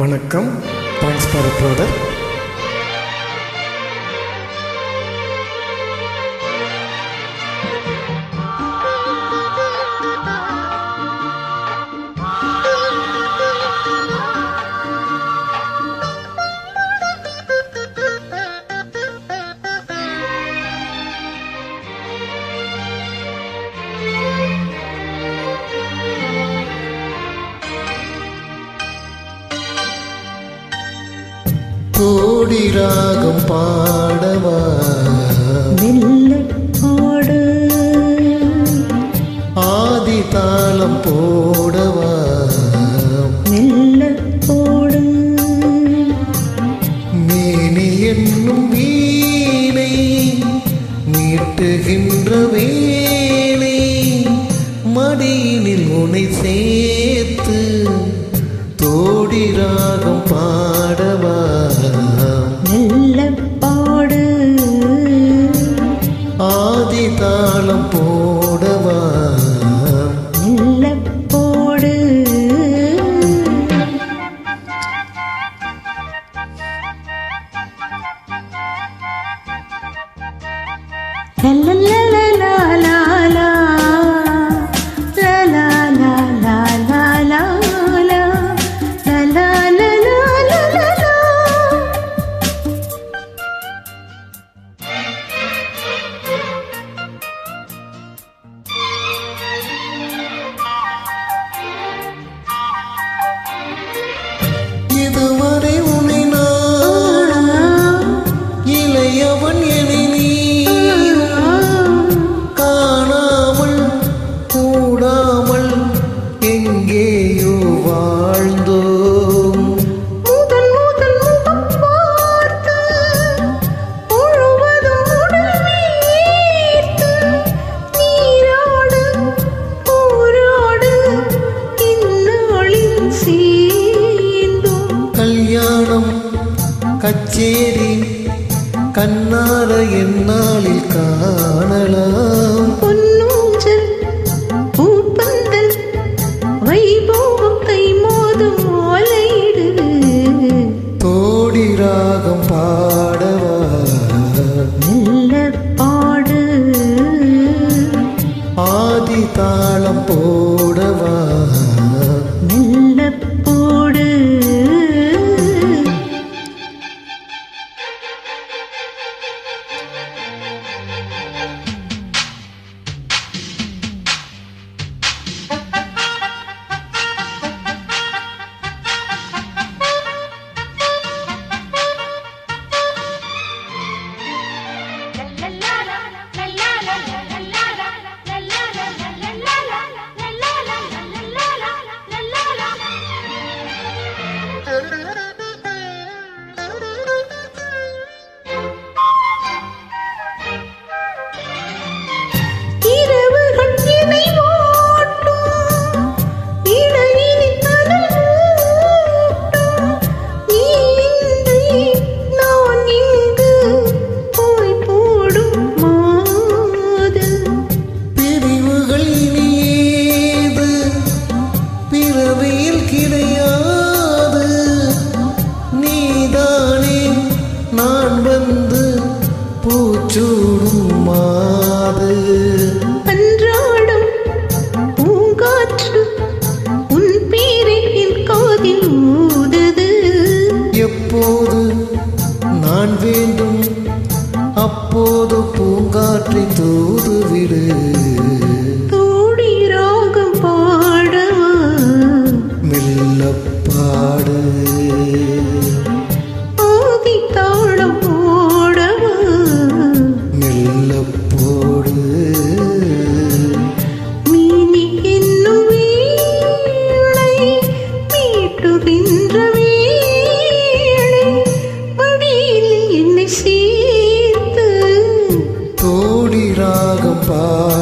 வணக்கம். Thanks for ப்ரோடர் கோடி ராகம் பாடவா? வெள்ளப்பாடு ஆதி தாளம் போடவா? வெள்ளப்போடு மேனி என்னும் வீணை மீட்டுகின்ற வேளை மடியினில் உனை சேர்த்து தோடி ராகம் கச்சேரி கண்ணார என்னாளில் காணலாம். பொன்னூஞ்சல் பூப்பந்தல் வைபோகம் கைமோதும் ஓலையிடு தோடி ராகம் பாடவா? மெல்ல பாடு ஆதி தாளம் போ கிளை far.